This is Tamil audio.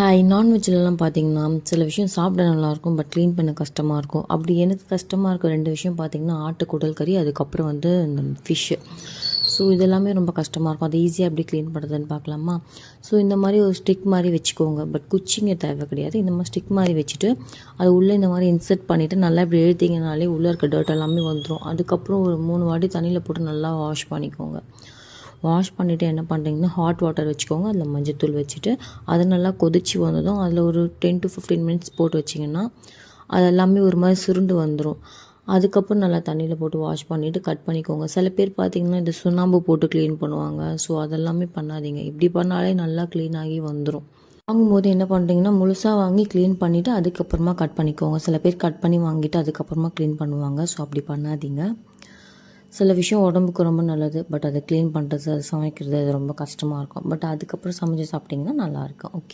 ஹாய் நான்வெஜ்லலாம் பார்த்தீங்கன்னா சில விஷயம் சாப்பிட நல்லாயிருக்கும் பட் க்ளீன் பண்ண கஷ்டமாக இருக்கும். அப்படி எனக்கு கஷ்டமாக இருக்க ரெண்டு விஷயம் பார்த்தீங்கன்னா ஆட்டு குடல் கறி அதுக்கப்புறம் வந்து இந்த ஃபிஷ்ஷு ஸோ இதெல்லாமே ரொம்ப கஷ்டமாக இருக்கும். அது ஈஸியாக எப்படி க்ளீன் பண்ணுறதுன்னு பார்க்கலாமா ஸோ இந்த மாதிரி ஒரு ஸ்டிக் மாதிரி வச்சுக்கோங்க. பட் குச்சிங்க தேவை கிடையாது. இந்த மாதிரி ஸ்டிக் மாதிரி வச்சுட்டு அது உள்ளே இந்த மாதிரி இன்சர்ட் பண்ணிவிட்டு நல்லா இப்படி எழுத்திங்கனாலே உள்ளே இருக்க டர்ட் எல்லாமே வந்துடும் அதுக்கப்புறம் ஒரு மூணு வாட்டி தண்ணியில் போட்டு நல்லா வாஷ் பண்ணிக்கோங்க. வாஷ் பண்ணிவிட்டு என்ன பண்ணுறீங்கன்னா ஹாட் வாட்டர் வச்சுக்கோங்க. அதில் மஞ்சத்தூள் வச்சுட்டு அது நல்லா கொதிச்சு வந்ததும் அதில் ஒரு டென் டு ஃபிஃப்டீன் மினிட்ஸ் போட்டு வச்சிங்கன்னா அது எல்லாமே ஒரு மாதிரி சுருண்டு வந்துடும் அதுக்கப்புறம் நல்லா தண்ணியில் போட்டு வாஷ் பண்ணிவிட்டு கட் பண்ணிக்கோங்க. சில பேர் பார்த்தீங்கன்னா இந்த சுண்ணாம்பு போட்டு க்ளீன் பண்ணுவாங்க. ஸோ அதெல்லாமே பண்ணாதீங்க. இப்படி பண்ணாலே நல்லா க்ளீன் ஆகி வந்துடும் வாங்கும்போது என்ன பண்ணுறீங்கன்னா முழுசாக வாங்கி க்ளீன் பண்ணிவிட்டு அதுக்கப்புறமா கட் பண்ணிக்கோங்க. சில பேர் கட் பண்ணி வாங்கிட்டு அதுக்கப்புறமா க்ளீன் பண்ணுவாங்க. ஸோ அப்படி பண்ணாதீங்க. சில விஷயம் உடம்புக்கு ரொம்ப நல்லது பட் அதை க்ளீன் பண்ணுறது அது சமைக்கிறது அது ரொம்ப கஷ்டமாக இருக்கும். பட் அதுக்கப்புறம் சமைச்சு சாப்பிட்டிங்கன்னா நல்லாயிருக்கும் ஓகே